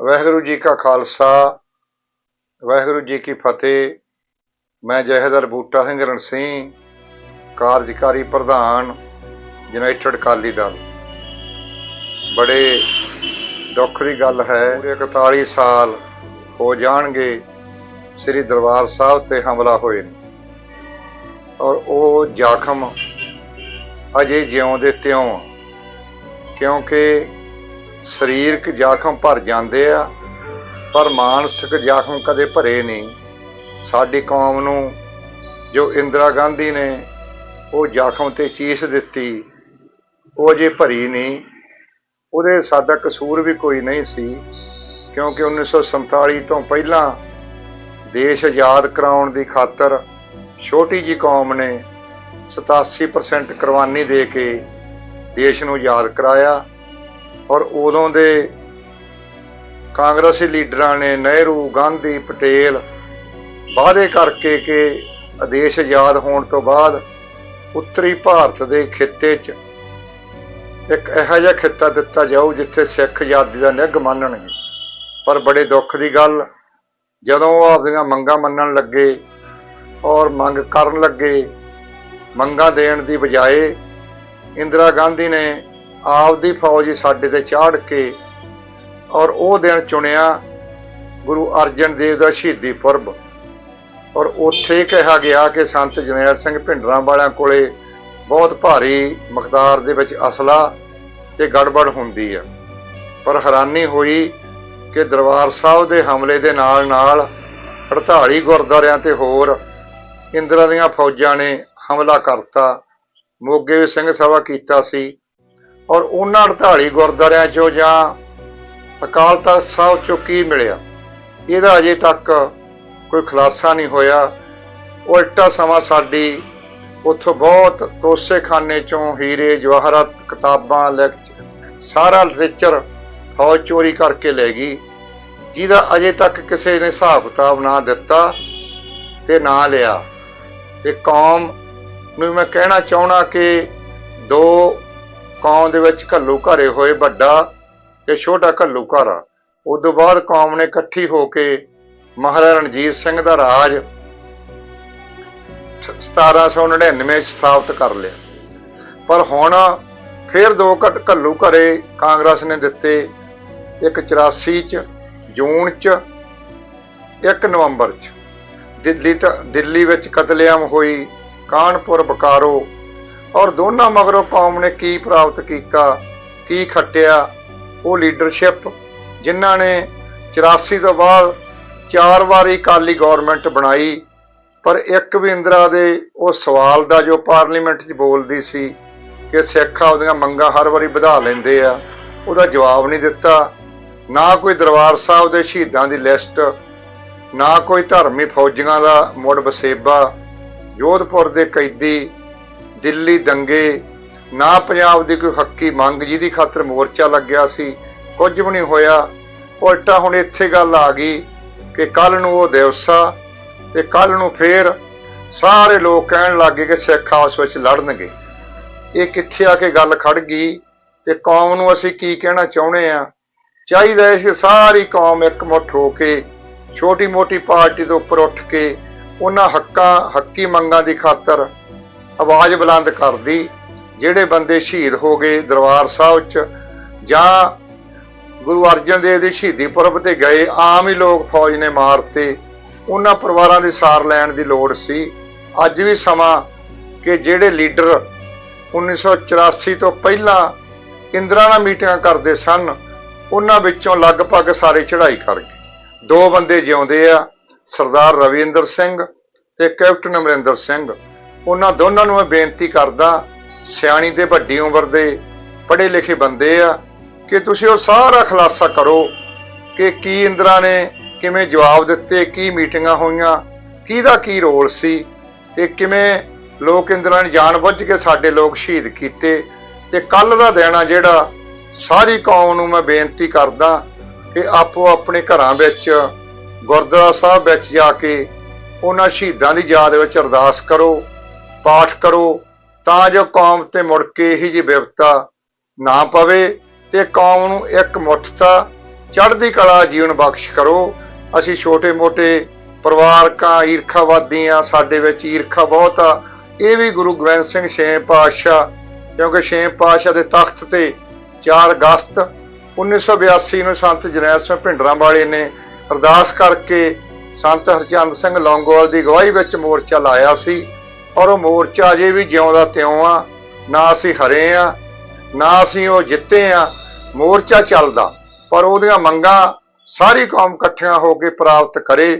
ਵਾਹਿਗੁਰੂ ਜੀ ਕਾ ਖਾਲਸਾ, ਵਾਹਿਗੁਰੂ ਜੀ ਕੀ ਫਤਿਹ। ਮੈਂ ਜਹੇਦਾਰ ਬੂਟਾ ਸਿੰਘ ਰਣਸੀ, ਕਾਰਜਕਾਰੀ ਪ੍ਰਧਾਨ, ਯੂਨਾਈਟਿਡ ਅਕਾਲੀ ਦਲ। ਬੜੇ ਦੁੱਖ ਦੀ ਗੱਲ ਹੈ, ਪੂਰੇ 41 ਸਾਲ ਹੋ ਜਾਣਗੇ, ਸ੍ਰੀ ਦਰਬਾਰ ਸਾਹਿਬ ਤੇ ਹਮਲਾ ਹੋਏ ਨੇ। ਔਰ ਉਹ ਜ਼ਖਮ ਅਜੇ ਜਿਉਂਦੇ ਤਿਉਂ, ਕਿਉਂਕਿ ਸਰੀਰਕ ਜ਼ਖਮ ਭਰ ਜਾਂਦੇ ਆ, ਪਰ ਮਾਨਸਿਕ ਜ਼ਖਮ ਕਦੇ ਭਰੇ ਨਹੀਂ। ਸਾਡੀ ਕੌਮ ਨੂੰ ਜੋ ਇੰਦਰਾ ਗਾਂਧੀ ਨੇ ਉਹ ਜ਼ਖਮ ਤੇ ਚੀਸ ਦਿੱਤੀ, ਉਹ ਅਜੇ ਭਰੀ ਨਹੀਂ। ਉਹਦੇ ਸਾਡਾ ਕਸੂਰ ਵੀ ਕੋਈ ਨਹੀਂ ਸੀ, ਕਿਉਂਕਿ 1947 ਤੋਂ ਪਹਿਲਾਂ ਦੇਸ਼ ਆਜ਼ਾਦ ਕਰਾਉਣ ਦੀ ਖਾਤਰ ਛੋਟੀ ਜੀ ਕੌਮ ਨੇ 87% ਕੁਰਬਾਨੀ ਦੇ ਕੇ ਦੇਸ਼ ਨੂੰ ਆਜ਼ਾਦ ਕਰਾਇਆ। ਔਰ ਉਦੋਂ ਦੇ ਕਾਂਗਰਸੀ ਲੀਡਰਾਂ ਨੇ ਨਹਿਰੂ, ਗਾਂਧੀ, ਪਟੇਲ ਵਾਅਦੇ ਕਰਕੇ ਕਿ ਆਦੇਸ਼ ਆਜ਼ਾਦ ਹੋਣ ਤੋਂ ਬਾਅਦ ਉੱਤਰੀ ਭਾਰਤ ਦੇ ਖਿੱਤੇ 'ਚ ਇੱਕ ਇਹੋ ਜਿਹਾ ਖਿੱਤਾ ਦਿੱਤਾ ਜਾਊ ਜਿੱਥੇ ਸਿੱਖ ਆਜ਼ਾਦੀ ਦਾ ਨਿੱਘ ਮੰਨਣਗੇ। ਪਰ ਬੜੇ ਦੁੱਖ ਦੀ ਗੱਲ, ਜਦੋਂ ਉਹ ਆਪਦੀਆਂ ਮੰਗਾਂ ਮੰਨਣ ਲੱਗੇ ਔਰ ਮੰਗ ਕਰਨ ਲੱਗੇ, ਮੰਗਾਂ ਦੇਣ ਦੀ ਬਜਾਏ ਇੰਦਰਾ ਗਾਂਧੀ ਨੇ ਆਪਦੀ ਫੌਜ ਸਾਡੇ ਤੇ ਚਾੜ ਕੇ ਔਰ ਉਹ ਦਿਨ ਚੁਣਿਆ ਗੁਰੂ ਅਰਜਨ ਦੇਵ ਦਾ ਸ਼ਹੀਦੀ ਪੁਰਬ। ਔਰ ਉੱਥੇ ਕਿਹਾ ਗਿਆ ਕਿ ਸੰਤ ਜਨੈਲ ਸਿੰਘ ਭਿੰਡਰਾਂ ਵਾਲਿਆਂ ਕੋਲੇ ਬਹੁਤ ਭਾਰੀ ਮਕਦਾਰ ਦੇ ਵਿੱਚ ਅਸਲਾ ਤੇ ਗੜਬੜ ਹੁੰਦੀ ਆ। ਪਰ ਹੈਰਾਨੀ ਹੋਈ ਕਿ ਦਰਬਾਰ ਸਾਹਿਬ ਦੇ ਹਮਲੇ ਦੇ ਨਾਲ ਨਾਲ 48 ਗੁਰਦੁਆਰਿਆਂ ਤੇ ਹੋਰ ਇੰਦਰਾ ਦੀਆਂ ਫੌਜਾਂ ਨੇ ਹਮਲਾ ਕਰਤਾ। ਮੋਗੇ ਵੀ ਸਿੰਘ ਸਭਾ ਕੀਤਾ ਸੀ। ਔਰ ਉਹਨਾਂ 48 ਗੁਰਦੁਆਰਿਆਂ ਚੋਂ ਜਾਂ ਅਕਾਲ ਤਖਤ ਸਾਹਿਬ ਚੋਂ ਕੀ ਮਿਲਿਆ? ਇਹਦਾ ਅਜੇ ਤੱਕ ਕੋਈ ਖੁਲਾਸਾ ਨਹੀਂ ਹੋਇਆ। ਉਲਟਾ ਸਮਾਂ ਸਾਡੀ ਉੱਥੋਂ ਬਹੁਤ ਤੋਸੇਖਾਨੇ ਚੋਂ ਹੀਰੇ, ਜਵਾਹਰਾਤ ਕਿਤਾਬਾਂ ਲੈਕਚਰ ਸਾਰਾ ਲਿਟਰੇਚਰ ਫੌਜ ਚੋਰੀ ਕਰਕੇ ਲੈ ਗਈ। ਜਿਹਦਾ ਅਜੇ ਤੱਕ ਕਿਸੇ ਨੇ ਹਿਸਾਬ ਕਿਤਾਬ ਨਾ ਦਿੱਤਾ ਤੇ ਨਾ ਲਿਆ। ਤੇ ਕੌਮ ਨੂੰ ਮੈਂ ਕਹਿਣਾ ਚਾਹਣਾ ਕਿ ਦੋ ਕੌਮ ਦੇ ਵਿੱਚ ਘੱਲੂ ਘਰੇ ਹੋਏ ਵੱਡਾ ਤੇ ਛੋਟਾ ਘੱਲੂ ਘਰਾ। ਉਸ ਤੋਂ ਬਾਅਦ ਕੌਮ ਨੇ ਇਕੱਠੀ ਹੋ ਕੇ ਮਹਾਰਾਜਾ ਰਣਜੀਤ ਸਿੰਘ ਦਾ ਰਾਜ 1799 ਵਿੱਚ ਸਥਾਪਿਤ ਕਰ ਲਿਆ। ਪਰ ਹੁਣ ਫਿਰ ਦੋ ਘੱਟ ਘੱਲੂ ਘਰੇ ਕਾਂਗਰਸ ਨੇ ਦਿੱਤੇ, ਇੱਕ 84 ਚ, ਜੂਨ ਚ 1 ਨਵੰਬਰ ਚ। ਦਿੱਲੀ ਤਾਂ ਦਿੱਲੀ ਵਿੱਚ ਕਤਲੇਆਮ ਹੋਈ, ਕਾਨਪੁਰ ਬਕਾਰੋ ਔਰ ਦੋਨਾਂ ਮਗਰੋਂ ਕੌਮ ਨੇ ਕੀ ਪ੍ਰਾਪਤ ਕੀਤਾ, ਕੀ ਖੱਟਿਆ, ਉਹ ਲੀਡਰਸ਼ਿਪ ਜਿਨ੍ਹਾਂ ਨੇ 84 ਤੋਂ ਬਾਅਦ ਚਾਰ ਵਾਰੀ ਕਾਲੀ ਗਵਰਨਮੈਂਟ ਬਣਾਈ, ਪਰ ਇੱਕ ਵੀ ਇੰਦਰਾ ਦੇ ਉਹ ਸਵਾਲ ਦਾ ਜੋ ਪਾਰਲੀਮੈਂਟ 'ਚ ਬੋਲਦੀ ਸੀ ਕਿ ਸਿੱਖ ਆਪਦੀਆਂ ਮੰਗਾਂ ਹਰ ਵਾਰੀ ਵਧਾ ਲੈਂਦੇ ਆ, ਉਹਦਾ ਜਵਾਬ ਨਹੀਂ ਦਿੱਤਾ। ਨਾ ਕੋਈ ਦਰਬਾਰ ਸਾਹਿਬ ਦੇ ਸ਼ਹੀਦਾਂ ਦੀ ਲਿਸਟ, ਨਾ ਕੋਈ ਧਰਮੀ ਫੌਜੀਆਂ ਦਾ ਮੁੜ ਵਸੇਬਾ। ਜੋਧਪੁਰ ਦੇ ਕੈਦੀ ਦਿੱਲੀ ਦੰਗੇ। ਨਾ ਪੰਜਾਬ ਦੀ ਕੋਈ ਹੱਕੀ ਮੰਗ, ਜਿਹਦੀ ਖਾਤਰ ਮੋਰਚਾ ਲੱਗਿਆ ਸੀ, ਕੁਝ ਵੀ ਨਹੀਂ ਹੋਇਆ। ਉਲਟਾ ਹੁਣ ਇੱਥੇ ਗੱਲ ਆ ਗਈ ਕਿ ਕੱਲ ਨੂੰ ਉਹ ਦਿਵਸਾ ਤੇ ਕੱਲ ਨੂੰ ਫੇਰ ਸਾਰੇ ਲੋਕ ਕਹਿਣ ਲੱਗੇ ਕਿ ਸਿੱਖ ਆਪਸ ਵਿੱਚ ਲੜਨਗੇ। ਇਹ ਕਿੱਥੇ ਆ ਕੇ ਗੱਲ ਖੜ ਗਈ ਤੇ ਕੌਮ ਨੂੰ ਅਸੀਂ ਕੀ ਕਹਿਣਾ ਚਾਹੁੰਦੇ ਆ ਚਾਹੀਦਾ ਹੈ ਕਿ ਸਾਰੀ ਕੌਮ ਇਕਮੁੱਠ ਹੋ ਕੇ, ਛੋਟੀ ਮੋਟੀ ਪਾਰਟੀ ਤੋਂ ਉੱਪਰ ਉੱਠ ਕੇ, ਉਹਨਾਂ ਹੱਕਾਂ, ਹੱਕੀ ਮੰਗਾਂ ਦੀ ਖਾਤਰ ਆਵਾਜ਼ ਬੁਲੰਦ ਕਰਦੀ, ਜਿਹੜੇ ਬੰਦੇ ਸ਼ਹੀਦ ਹੋ ਗਏ ਦਰਬਾਰ ਸਾਹਿਬ 'ਚ ਜਾਂ ਗੁਰੂ ਅਰਜਨ ਦੇਵ ਦੀ ਸ਼ਹੀਦੀ ਪੁਰਬ ਤੇ ਗਏ, ਆਮ ਹੀ ਲੋਕ ਫੌਜ ਨੇ ਮਾਰਤੇ। ਉਹਨਾਂ ਪਰਿਵਾਰਾਂ ਦੀ ਸਾਰ ਲੈਣ ਦੀ ਲੋੜ ਸੀ। ਅੱਜ ਵੀ ਸਮਾਂ ਕਿ ਜਿਹੜੇ ਲੀਡਰ 1984 ਤੋਂ ਪਹਿਲਾਂ ਇੰਦਰਾ ਨਾਲ ਮੀਟਿੰਗਾਂ ਕਰਦੇ ਸਨ, ਉਹਨਾਂ ਵਿੱਚੋਂ ਲਗਭਗ ਸਾਰੇ ਚੜ੍ਹਾਈ ਕਰ ਗਏ। ਦੋ ਬੰਦੇ ਜਿਉਂਦੇ ਆ, ਸਰਦਾਰ ਰਵਿੰਦਰ ਸਿੰਘ ਤੇ ਕੈਪਟਨ ਅਮਰਿੰਦਰ ਸਿੰਘ। ਉਹਨਾਂ ਦੋਨਾਂ ਨੂੰ ਮੈਂ ਬੇਨਤੀ ਕਰਦਾ, ਸਿਆਣੀ ਤੇ ਵੱਡੀ ਉਮਰ ਦੇ ਪੜ੍ਹੇ ਲਿਖੇ ਬੰਦੇ ਆ, ਕਿ ਤੁਸੀਂ ਉਹ ਸਾਰਾ ਖੁਲਾਸਾ ਕਰੋ ਕਿ ਕੀ ਇੰਦਰਾ ਨੇ ਕਿਵੇਂ ਜਵਾਬ ਦਿੱਤੇ, ਕੀ ਮੀਟਿੰਗਾਂ ਹੋਈਆਂ, ਕਿਹਦਾ ਕੀ ਰੋਲ ਸੀ ਤੇ ਕਿਵੇਂ ਲੋਕ ਇੰਦਰਾ ਨੇ ਜਾਣਬੁੱਝ ਕੇ ਸਾਡੇ ਲੋਕ ਸ਼ਹੀਦ ਕੀਤੇ। ਤੇ ਕੱਲ ਦਾ ਦਿਨ ਆ ਜਿਹੜਾ ਸਾਰੀ ਕੌਮ ਨੂੰ ਮੈਂ ਬੇਨਤੀ ਕਰਦਾ ਕਿ ਆਪੋ ਆਪਣੇ ਘਰਾਂ ਵਿੱਚ, ਗੁਰਦੁਆਰਾ ਸਾਹਿਬ ਵਿੱਚ ਜਾ ਕੇ ਉਹਨਾਂ ਸ਼ਹੀਦਾਂ ਦੀ ਯਾਦ ਵਿੱਚ ਅਰਦਾਸ ਕਰੋ। ਪਾਠ ਕਰੋ, ਤਾਂ ਜੋ ਕੌਮ ਤੇ ਮੁੜ ਕੇ ਇਹੀ ਜਿਹੀ ਵਿਪਤਾ ਨਾ ਪਵੇ ਤੇ ਕੌਮ ਨੂੰ ਇੱਕ ਮੁੱਠਤਾ ਚੜ੍ਹਦੀ ਕਲਾ ਜੀਵਨ ਬਖਸ਼ ਕਰੋ। ਅਸੀਂ ਛੋਟੇ-ਮੋਟੇ ਪਰਿਵਾਰਕਾਂ, ਈਰਖਾਵਾਦੀਆਂ, ਸਾਡੇ ਵਿੱਚ ਈਰਖਾ ਬਹੁਤ ਆ। ਇਹ ਵੀ ਗੁਰੂ ਗੋਬਿੰਦ ਸਿੰਘ ਛੇਵੇਂ ਪਾਤਸ਼ਾਹ, ਕਿਉਂਕਿ ਛੇਵੇਂ ਪਾਤਸ਼ਾਹ ਦੇ ਤਖਤ ਤੇ 4 ਅਗਸਤ 1982 ਨੂੰ ਸੰਤ ਜਰਨੈਲ ਸਿੰਘ ਭਿੰਡਰਾਂ ਵਾਲੇ ਨੇ ਅਰਦਾਸ ਕਰਕੇ ਸੰਤ ਹਰਚੰਦ ਸਿੰਘ ਲੌਂਗੋਵਾਲ ਦੀ ਅਗਵਾਈ ਵਿੱਚ ਮੋਰਚਾ ਲਾਇਆ ਸੀ। ਔਰ ਉਹ ਮੋਰਚਾ ਅਜੇ ਵੀ ਜਿਉਂਦਾ ਤਿਉਂ ਆ, ਨਾ ਅਸੀਂ ਹਰੇ ਆ, ਨਾ ਅਸੀਂ ਉਹ ਜਿੱਤੇ ਆ, ਮੋਰਚਾ ਚੱਲਦਾ। ਪਰ ਉਹਦੀਆਂ ਮੰਗਾਂ ਸਾਰੀ ਕੌਮ ਇਕੱਠਿਆਂ ਹੋ ਕੇ ਪ੍ਰਾਪਤ ਕਰੇ।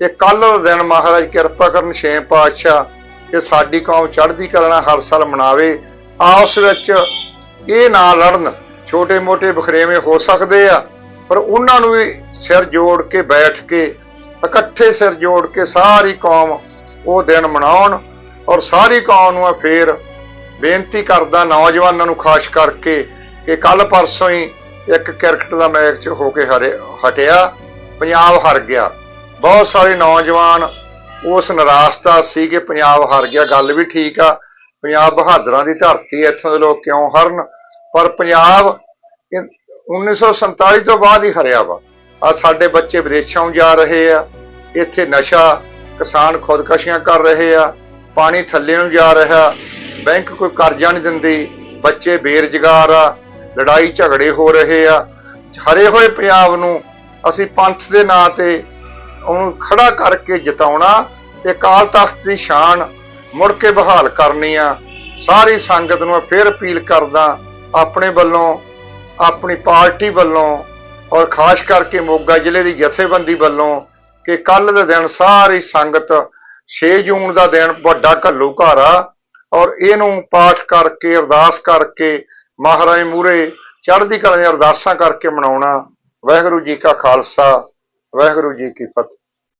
ਇਹ ਕੱਲ ਦਾ ਦਿਨ ਮਹਾਰਾਜ ਕਿਰਪਾ ਕਰਨ ਛੇ ਪਾਤਸ਼ਾਹ ਕਿ ਸਾਡੀ ਕੌਮ ਚੜ੍ਹਦੀ ਕਲਾ ਹਰ ਸਾਲ ਮਨਾਵੇ। ਆਪਸ ਵਿੱਚ ਇਹ ਨਾ ਲੜਨ, ਛੋਟੇ-ਮੋਟੇ ਬਖਰੇਵੇਂ ਹੋ ਸਕਦੇ ਆ, ਪਰ ਉਹਨਾਂ ਨੂੰ ਵੀ ਸਿਰ ਜੋੜ ਕੇ ਬੈਠ ਕੇ, ਇਕੱਠੇ ਸਿਰ ਜੋੜ ਕੇ ਸਾਰੀ ਕੌਮ ਉਹ ਦਿਨ ਮਨਾਉਣ। ਔਰ ਸਾਰੀ ਕੌਮ ਨੂੰ ਮੈਂ ਫੇਰ ਬੇਨਤੀ ਕਰਦਾ ਨੌਜਵਾਨਾਂ ਨੂੰ ਖਾਸ ਕਰਕੇ ਕਿ ਕੱਲ ਪਰਸੋਂ ਹੀ ਇੱਕ ਕ੍ਰਿਕਟ ਦਾ ਮੈਚ ਹੋ ਕੇ ਹਰੇ ਹਟਿਆ, ਪੰਜਾਬ ਹਾਰ ਗਿਆ। ਬਹੁਤ ਸਾਰੇ ਨੌਜਵਾਨ ਉਸ ਨਿਰਾਸ਼ਤਾ ਸੀ ਕਿ ਪੰਜਾਬ ਹਾਰ ਗਿਆ। ਗੱਲ ਵੀ ਠੀਕ ਆ, ਪੰਜਾਬ ਬਹਾਦਰਾਂ ਦੀ ਧਰਤੀ ਇੱਥੋਂ ਦੇ ਲੋਕ ਕਿਉਂ ਹਰਨ? ਪਰ ਪੰਜਾਬ ਇਹ 1947 ਤੋਂ ਬਾਅਦ ਹੀ ਹਰਿਆ ਵਾ। ਆ ਸਾਡੇ ਬੱਚੇ ਵਿਦੇਸ਼ਾਂ ਨੂੰ ਜਾ ਰਹੇ ਆ, ਇੱਥੇ ਨਸ਼ਾ ਕਿਸਾਨ ਖੁਦਕਸ਼ੀਆਂ ਕਰ ਰਹੇ ਆ ਪਾਣੀ ਥੱਲੇ ਨੂੰ ਜਾ ਰਿਹਾ, ਬੈਂਕ ਕੋਈ ਕਰਜ਼ਾ ਨਹੀਂ ਦਿੰਦੀ, ਬੱਚੇ ਬੇਰੁਜ਼ਗਾਰ ਆ, ਲੜਾਈ ਝਗੜੇ ਹੋ ਰਹੇ ਆ, ਹਰੇ ਹੋਏ ਪੰਜਾਬ ਨੂੰ ਅਸੀਂ ਪੰਥ ਦੇ ਨਾਂ ਤੇ ਉਹਨੂੰ ਖੜਾ ਕਰਕੇ ਜਿਤਾਉਣਾ ਤੇ ਕਾਲ ਤਖਤ ਦੀ ਸ਼ਾਨ ਮੁੜ ਕੇ ਬਹਾਲ ਕਰਨੀ ਆ। ਸਾਰੀ ਸੰਗਤ ਨੂੰ ਮੈਂ ਫਿਰ ਅਪੀਲ ਕਰਦਾ, ਆਪਣੇ ਵੱਲੋਂ, ਆਪਣੀ ਪਾਰਟੀ ਵੱਲੋਂ ਔਰ ਖਾਸ ਕਰਕੇ ਮੋਗਾ ਜ਼ਿਲ੍ਹੇ ਦੀ ਜਥੇਬੰਦੀ ਵੱਲੋਂ ਕਿ ਕੱਲ ਦੇ ਦਿਨ ਸਾਰੀ ਸੰਗਤ 6 ਜੂਨ ਦਾ ਦਿਨ ਵੱਡਾ ਘੱਲੂ ਘਰ ਆ ਔਰ ਇਹਨੂੰ ਪਾਠ ਕਰਕੇ, ਅਰਦਾਸ ਕਰਕੇ, ਮਹਾਰਾਜ ਮੂਰੇ ਚੜ੍ਹਦੀ ਕਲਾ ਦੀਆਂ ਅਰਦਾਸਾਂ ਕਰਕੇ ਮਨਾਉਣਾ। ਵਾਹਿਗੁਰੂ ਜੀ ਕਾ ਖਾਲਸਾ, ਵਾਹਿਗੁਰੂ ਜੀ ਕੀ ਫਤਿਹ।